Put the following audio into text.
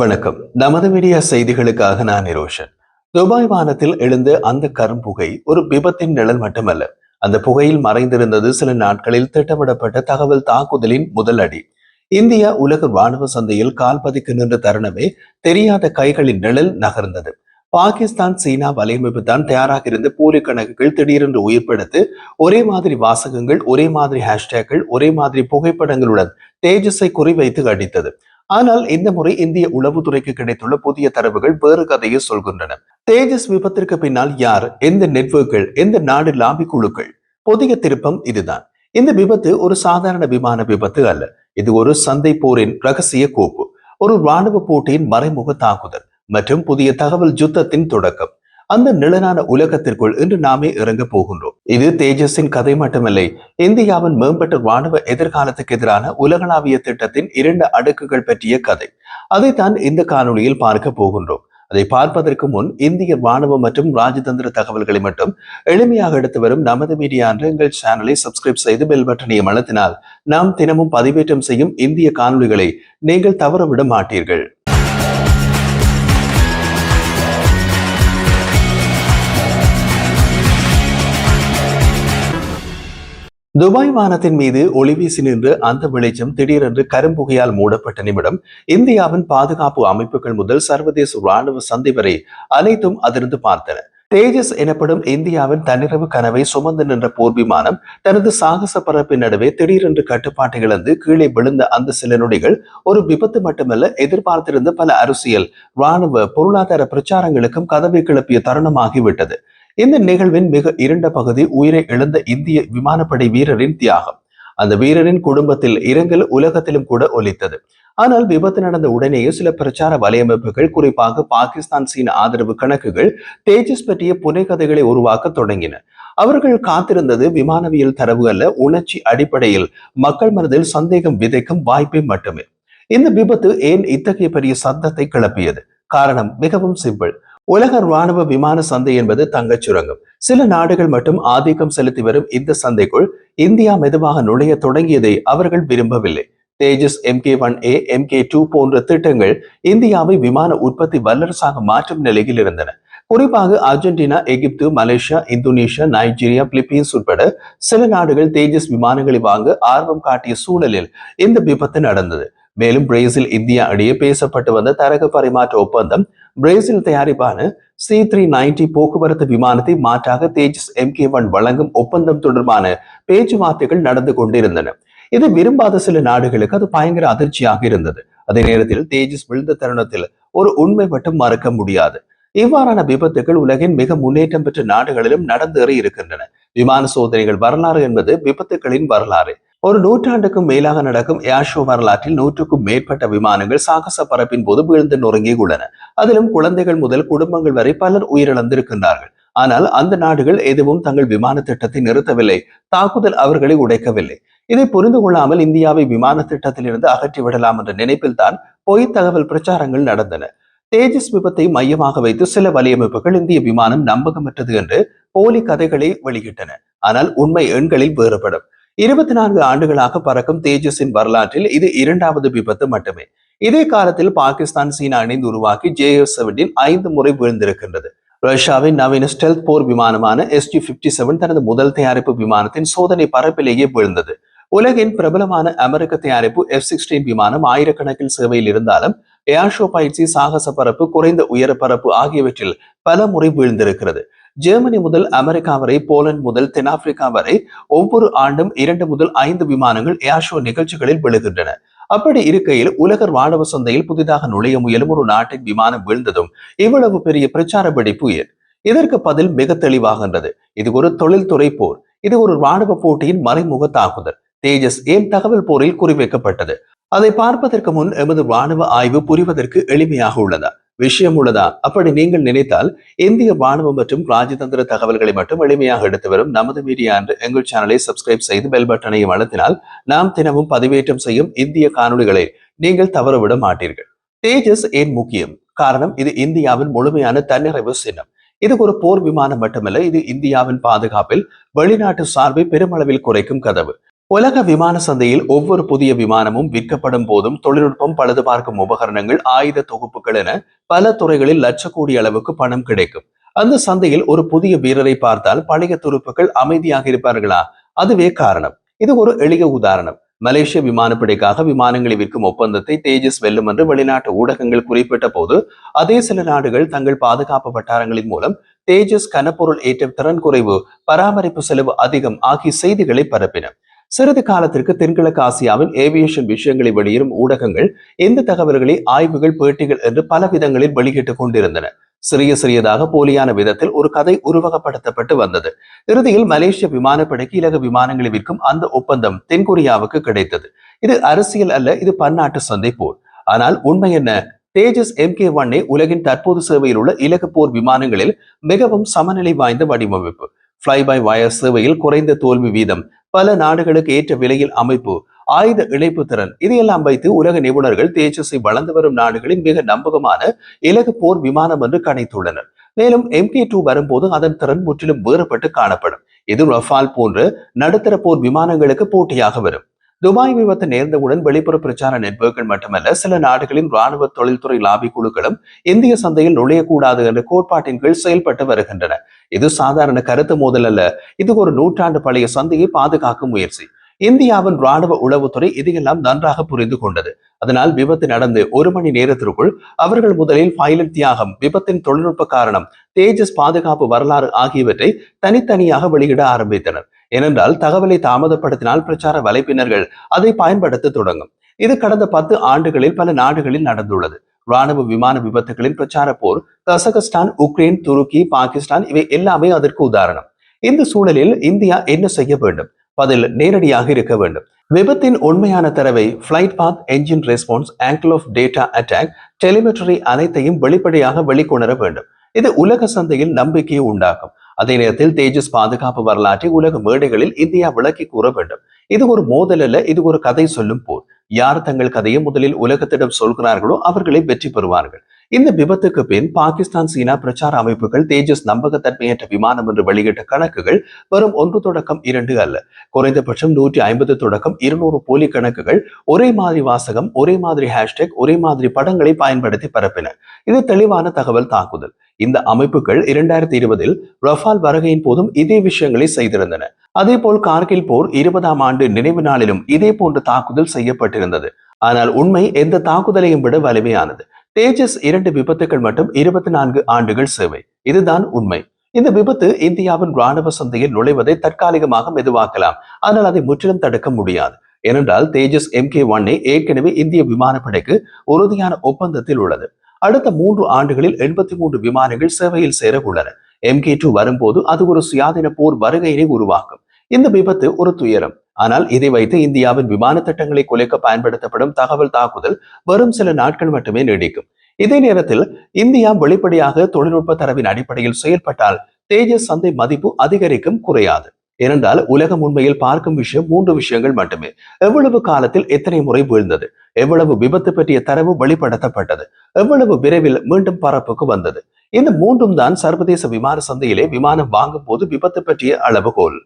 வணக்கம். நமது மீடியா செய்திகளுக்காக நான் நிரோஷன். துபாய் வானத்தில் எழுந்த அந்த கரும்புகை ஒரு விபத்தின் நிழல் மட்டுமல்ல அந்த புகையில் மறைந்திருந்தது சில நாட்களில் திட்டமிடப்பட்ட தகவல் தாக்குதலின் முதல் அடி. இந்தியா உலக வானவ சந்தையில் கால் பதிக்க நின்ற தருணமே தெரியாத கைகளின் நிழல் நகர்ந்தது. பாகிஸ்தான் சீனா வலையமைப்பு தான் தயாராக இருந்த போலி கணக்குகள் திடீரென்று உயிர்ப்படுத்து ஒரே மாதிரி வாசகங்கள் ஒரே மாதிரி ஹேஷ்டேக்கள் ஒரே மாதிரி புகைப்படங்களுடன் தேஜஸை குறிவைத்து அடித்தது. ஆனால் இந்த முறை இந்திய உளவுத்துறைக்கு கிடைத்துள்ள புதிய தரவுகள் வேறு கதையை சொல்கின்றன. தேஜஸ் விபத்திற்கு பின்னால் யார் எந்த நெட்வொர்க்குகள் எந்த நாடு லாபி குழுக்கள்? புதிய திருப்பம் இதுதான். இந்த விபத்து ஒரு சாதாரண விமான விபத்து அல்ல. இது ஒரு சந்தை போரின் ரகசிய கோப்பு. ஒரு ராணுவ போட்டியின் மறைமுக தாக்குதல் மற்றும் புதிய தகவல் யுத்தத்தின் தொடக்கம். அந்த நிழலான உலகத்திற்குள் இன்று நாமே இறங்க போகின்றோம். இது தேஜஸின் கதை மட்டுமில்லை. இந்தியாவின் மேம்பட்ட ராணுவ எதிர்காலத்துக்கு எதிரான உலகளாவிய திட்டத்தின் இரண்டு அடுக்குகள் பற்றிய கதை. அதைத்தான் இந்த காணொலியில் பார்க்க போகின்றோம். அதை பார்ப்பதற்கு முன் இந்திய ராணுவ மற்றும் ராஜதந்திர தகவல்களை மட்டும் எளிமையாக எடுத்து வரும் நமது மீடியா என்ற எங்கள் சேனலை சப்ஸ்கிரைப் செய்து பெல் பட்டனை அழுத்தினால் நாம் தினமும் பதிவேற்றம் செய்யும் இந்திய காணொலிகளை நீங்கள் தவறவிட மாட்டீர்கள். துபாய் வானத்தின் மீது ஒளிவீசி நின்று அந்த வெளிச்சம் திடீரென்று கரும்புகையால் மூடப்பட்ட நிமிடம் இந்தியாவின் பாதுகாப்பு அமைப்புகள் முதல் சர்வதேச ராணுவ சந்தை வரை அனைத்தும் அதிர்ந்து பார்த்தன. தேஜஸ் எனப்படும் இந்தியாவின் தன்னிரவு கனவை சுமந்து நின்ற போர் விமானம் தனது சாகச பரப்பின் நடுவே திடீரென்று கட்டுப்பாட்டை இழந்து கீழே விழுந்த அந்த சில நொடிகள் ஒரு விபத்து மட்டுமல்ல எதிர்பார்த்திருந்த பல அரசியல் ராணுவ பொருளாதார பிரச்சாரங்களுக்கும் கதவை கிளப்பிய தருணமாகிவிட்டது. இந்த நிகழ்வின் மிக இருண்ட பகுதி உயிரை இழந்த இந்திய விமானப்படை வீரரின் தியாகம். அந்த வீரரின் குடும்பத்தில் இரங்கல் உலகத்திலும் கூட ஒலித்தது. ஆனால் விபத்து நடந்த உடனேயே சில பிரச்சார வலையமைப்புகள் குறிப்பாக பாகிஸ்தான் சீன ஆதரவு கணக்குகள் தேஜஸ் பற்றிய புனைகதைகளை உருவாக்க தொடங்கின. அவர்கள் காத்திருந்தது விமானவியல் தரவு அல்ல உணர்ச்சி அடிப்படையில் மக்கள் மனதில் சந்தேகம் விதைக்கும் வாய்ப்பை மட்டுமே. இந்த விபத்து ஏன் இத்தகைய பெரிய சத்தத்தை கிளப்பியது? காரணம் மிகவும் சிம்பிள். உலக ராணுவ விமான சந்தை என்பது தங்கச் சுரங்கம். சில நாடுகள் மட்டும் ஆதிக்கம் செலுத்தி வரும் இந்த சந்தைக்குள் இந்தியா மெதுவாக நுழைய தொடங்கியதை அவர்கள் விரும்பவில்லை. Tejas MK one A MK two போன்ற திட்டங்கள் இந்தியாவை விமான உற்பத்தி வல்லரசாக மாற்றும் நிலையில் இருந்தன. குறிப்பாக Argentina Egypt Malaysia Indonesia Nigeria Philippines உட்பட சில நாடுகள் தேஜஸ் விமானங்களை வாங்க ஆர்வம் காட்டிய சூழலில் இந்த விபத்து நடந்தது. மேலும் பிரேசில் இந்தியா இடையே பேசப்பட்டு வந்த தரகு பரிமாற்ற ஒப்பந்தம் பிரேசில் தயாரிப்பான சி த்ரீ நைன்டி போக்குவரத்து விமானத்தை மாற்றாக தேஜஸ் எம்கே ஒன் வழங்கும் ஒப்பந்தம் தொடர்பான பேச்சுவார்த்தைகள் நடந்து கொண்டிருந்தன இது விரும்பாத சில நாடுகளுக்கு அது பயங்கர அதிர்ச்சியாக இருந்தது அதே நேரத்தில் தேஜஸ் விழுந்த தருணத்தில் ஒரு உண்மை மட்டும் மறக்க முடியாது இவ்வாறான விபத்துகள் உலகின் மிக முன்னேற்றம் பெற்ற நாடுகளிலும் நடந்தேறி இருக்கின்றன விமான சோதனைகள் வரலாறு என்பது விபத்துகளின் வரலாறு ஒரு நூற்றாண்டுக்கும் மேலாக நடக்கும் ஏர்ஷோ வரலாற்றில் நூற்றுக்கும் மேற்பட்ட விமானங்கள் சாகச பரப்பின் போது விழுந்து நொறுங்கி உள்ளன அதிலும் குழந்தைகள் முதல் குடும்பங்கள் வரை பலர் உயிரிழந்திருக்கின்றார்கள். ஆனால் அந்த நாடுகள் எதுவும் தங்கள் விமான திட்டத்தை நிறுத்தவில்லை. தாக்குதல் அவர்களை உடைக்கவில்லை. இதை புரிந்து கொள்ளாமல் இந்தியாவை விமான திட்டத்திலிருந்து அகற்றிவிடலாம் அகற்றி விடலாம் என்ற நினைப்பில் தான் பொய் தகவல் பிரச்சாரங்கள் நடந்தன. தேஜஸ் விபத்தை மையமாக வைத்து சில வலையமைப்புகள் இந்திய விமானம் நம்பகமற்றது என்று போலி கதைகளை வெளியிட்டன. ஆனால் உண்மை எண்களில் வேறுபடும். இருபத்தி நான்கு ஆண்டுகளாக பறக்கும் தேஜஸின் வரலாற்றில் இது இரண்டாவது விபத்து மட்டுமே. இதே காலத்தில் பாகிஸ்தான் சீனா இணைந்து உருவாக்கி ஜே எஸ் செவன்டீன் ஐந்து முறை வீழ்ந்திருக்கின்றது. ரஷ்யாவின் நவீன ஸ்டெல்த் போர் விமானமான எஸ்டி பிப்டி செவன் தனது முதல் தயாரிப்பு விமானத்தின் சோதனை பரப்பிலேயே வீழ்ந்தது. உலகின் பிரபலமான அமெரிக்க தயாரிப்பு எஃப் சிக்ஸ்டீன் விமானம் ஆயிரக்கணக்கில் சேவையில் இருந்தாலும் ஏர்ஷோ பயிற்சி சாகச பரப்பு குறைந்த உயர பரப்பு ஆகியவற்றில் பல முறை வீழ்ந்திருக்கிறது. ஜெர்மனி முதல் அமெரிக்கா வரை போலந்து முதல் தென்னாப்பிரிக்கா வரை ஒவ்வொரு ஆண்டும் இரண்டு முதல் ஐந்து விமானங்கள் ஏர்ஷோ நிகழ்ச்சிகளில் விழுகின்றன. அப்படி இருக்கையில் உலக ராணுவ சந்தையில் புதிதாக நுழைய முயலும் ஒரு நாட்டின் விமானம் வீழ்ந்ததும் இவ்வளவு பெரிய பிரச்சார வெடிப்பு ஏன்? இதற்கு பதில் மிக தெளிவாகின்றது. இது ஒரு தொழில்துறை போர். இது ஒரு ராணுவ போட்டியின் மறைமுக தாக்குதல். தேஜஸ் ஏன் தகவல் போரில் குறிவைக்கப்பட்டது? அதை பார்ப்பதற்கு முன் எமது ராணுவ ஆய்வு புரிவதற்கு எளிமையாக உள்ளதா? விஷயம் உள்ளதா? அப்படி நீங்கள் நினைத்தால் இந்திய ராணுவம் மற்றும் ராஜதந்திர தகவல்களை மட்டும் எளிமையாக எடுத்து வரும் நமது மீடியா என்று எங்கள் சேனலை சப்ஸ்கிரைப் செய்து பெல் பட்டனையும் அழுத்தினால் நாம் தினமும் பதிவேற்றம் செய்யும் இந்திய காணொலிகளை நீங்கள் தவறவிட மாட்டீர்கள். தேஜஸ் ஏன் முக்கியம்? காரணம் இது இந்தியாவின் முழுமையான தன்னிறைவு சின்னம். இது ஒரு போர் விமானம் மட்டுமல்ல இது இந்தியாவின் பாதுகாப்பில் வெளிநாட்டு சார்பை பெருமளவில் குறைக்கும் கதவு. உலக விமான சந்தையில் ஒவ்வொரு புதிய விமானமும் விற்கப்படும் போதும் தொழில்நுட்பம் பழுது பார்க்கும் உபகரணங்கள் ஆயுத தொகுப்புகள் என பல துறைகளில் லட்ச கோடி அளவுக்கு பணம் கிடைக்கும். அந்த சந்தையில் ஒரு புதிய வீரரை பார்த்தால் பழைய துருப்புகள் அமைதியாக இருப்பார்களா? அதுவே காரணம். இது ஒரு எளிய உதாரணம். மலேசிய விமானப்படைக்காக விமானங்களை விற்கும் ஒப்பந்தத்தை தேஜஸ் வெல்லும் என்று வெளிநாட்டு ஊடகங்கள் குறிப்பிட்ட போது அதே சில நாடுகள் தங்கள் பாதுகாப்பு வட்டாரங்களின் மூலம் தேஜஸ் கனப்பொருள் ஏற்ற திறன் குறைவு பராமரிப்பு செலவு அதிகம் ஆகிய செய்திகளை பரப்பின. சிறிது காலத்திற்கு தென்கிழக்கு ஆசியாவில் ஏவியேஷன் விஷயங்களை வெளியிடும் ஊடகங்கள் இந்த தகவல்களை ஆய்வுகள் பேட்டிகள் என்று பல விதங்களில் வெளியிட்டுக் கொண்டிருந்தன. சிறிய சிறியதாக போலியான விதத்தில் ஒரு கதை உருவகப்படுத்தப்பட்டு வந்தது. இறுதியில் மலேசிய விமானப்படைக்கு இலக விமானங்களை விற்கும் அந்த ஒப்பந்தம் தென்கொரியாவுக்கு கிடைத்தது. இது அரசியல் அல்ல இது பன்னாட்டு சந்தை போர் ஆனால் உண்மை என்ன? தேஜஸ் எம் கே ஒன்னே உலகின் தற்போது சேவையில் உள்ள இலக போர் விமானங்களில் மிகவும் சமநிலை வாய்ந்த வடிவமைப்பு. ஃப்ளை பை வயர் சேவையில் குறைந்த தோல்வி வீதம் பல நாடுகளுக்கு ஏற்ற விலையில் அமைப்பு ஆயுத இணைப்பு திறன் இதையெல்லாம் வைத்து உலக நிபுணர்கள் தேஜஸை வளர்ந்து வரும் நாடுகளின் மிக நம்பகமான இலகு போர் விமானம் என்று கணித்துள்ளனர். மேலும் எம்கே டூ வரும்போது அதன் திறன் முற்றிலும் வேறுபட்டு காணப்படும். இது ரஃபால் போன்ற நடுத்தர போர் விமானங்களுக்கு போட்டியாக வரும். துபாய் விபத்து நேர்ந்தவுடன் வெளிப்புற பிரச்சார நெட்வொர்க்கள் மட்டுமல்ல சில நாடுகளின் ராணுவ தொழில்துறை லாபி குழுக்களும் இந்திய சந்தையில் நுழையக்கூடாது என்ற கோட்பாட்டின் கீழ் செயல்பட்டு வருகின்றன. இது சாதாரண கருத்து மோதல் அல்ல. இது ஒரு நூற்றாண்டு பழைய சந்தையை பாதுகாக்கும் முயற்சி. இந்தியாவின் ராணுவ உளவுத்துறை இதையெல்லாம் நன்றாக புரிந்து கொண்டது. அதனால் விபத்து நடந்து ஒரு மணி நேரத்திற்குள் அவர்கள் முதலில் பைலட் தியாகம் விபத்தின் தொழில்நுட்ப காரணம் தேஜஸ் பாதுகாப்பு வரலாறு ஆகியவற்றை தனித்தனியாக வெளியிட ஆரம்பித்தனர். ஏனென்றால் தகவலை தாமதப்படுத்தினால் பிரச்சார வலைப்பினர்கள் அதை பயன்படுத்த தொடங்கும். இது கடந்த பத்து ஆண்டுகளில் பல நாடுகளில் நடந்துள்ளது. ராணுவ விமான விபத்துகளின் பிரச்சார போர் கசகஸ்தான் உக்ரைன் துருக்கி பாகிஸ்தான் இவை எல்லாமே அதற்கு உதாரணம். இந்த சூழலில் இந்தியா என்ன செய்ய வேண்டும்? பதில் நேரடியாக இருக்க வேண்டும். விபத்தின் உண்மையான தரவை flight path engine response angle of data attack telemetry அனைத்தையும் வெளிப்படையாக வெளிக்கொணர வேண்டும். இது உலக சந்தையில் நம்பிக்கையை உண்டாக்கும். அதே நேரத்தில் தேஜஸ் பாதுகாப்பு வரலாற்றை உலக மேடைகளில் இந்தியா விளக்கி கூற வேண்டும். இது ஒரு மோதல் அல்ல இது ஒரு கதை சொல்லும் போர். யார் தங்கள் கதையை முதலில் உலகத்திடம் சொல்கிறார்களோ அவர்களை வெற்றி பெறுவார்கள். இந்த விபத்துக்கு பின் பாகிஸ்தான் சீனா பிரச்சார அமைப்புகள் தேஜஸ் நம்பகத்தன்மையற்ற விமானம் என்று வெளியிட்ட கணக்குகள் வரும் ஒன்று தொடக்கம் இரண்டு அல்ல. குறைந்தபட்சம் நூற்றி ஐம்பது தொடக்கம் இருநூறு போலி கணக்குகள் ஒரே மாதிரி வாசகம் ஒரே மாதிரி ஹேஷ்டேக் ஒரே மாதிரி படங்களை பயன்படுத்தி பரப்பின. இது தெளிவான தகவல் தாக்குதல். இந்த அமைப்புகள் இரண்டாயிரத்தி இருபதில் ரஃபால் வருகையின் போதும் இதே விஷயங்களை செய்திருந்தன. அதே போல் கார்கில் போர் இருபதாம் ஆண்டு நினைவு நாளிலும் இதே போன்ற தாக்குதல் செய்யப்பட்டிருந்தது. ஆனால் உண்மை எந்த தாக்குதலையும் விட வலிமையானது. தேஜஸ் இரண்டு விபத்துகள் மட்டும் இருபத்தி நான்கு ஆண்டுகள் சேவை. இதுதான் உண்மை. இந்த விபத்து இந்தியாவின் ராணுவ சந்தையில் நுழைவதை தற்காலிகமாக மெதுவாக்கலாம். ஆனால் அதை முற்றிலும் தடுக்க முடியாது. ஏனென்றால் தேஜஸ் எம் கே ஒன்னே ஏற்கனவே இந்திய விமானப்படைக்கு உறுதியான ஒப்பந்தத்தில் உள்ளது. அடுத்த மூன்று ஆண்டுகளில் எண்பத்தி மூன்று விமானங்கள் சேவையில் சேர உள்ளன. எம் கே டூ வரும்போது அது ஒரு சுயாதீன போர் வருகையினை உருவாக்கும். இந்த விபத்து ஒரு துயரம். ஆனால் இதை வைத்து இந்தியாவின் விமான திட்டங்களை குலைக்க பயன்படுத்தப்படும் தகவல் தாக்குதல் வரும் சில நாட்கள் மட்டுமே நீடிக்கும். இதே நேரத்தில் இந்தியா வெளிப்படையாக தொழில்நுட்ப தரவின் அடிப்படையில் செயல்பட்டால் தேஜஸ் சந்தை மதிப்பு அதிகரிக்கும் குறையாது. ஏனென்றால் உலகம் உண்மையில் பார்க்கும் விஷயம் மூன்று விஷயங்கள் மட்டுமே. எவ்வளவு காலத்தில் எத்தனை முறை வீழ்ந்தது? எவ்வளவு விபத்து பற்றிய தரவு வெளிப்படுத்தப்பட்டது? எவ்வளவு விரைவில் மீண்டும் பரப்புக்கு வந்தது? இந்த மூன்றும் தான் சர்வதேச விமான சந்தையிலே விமானம் வாங்கும் போது விபத்து பற்றிய அளவுகோல்.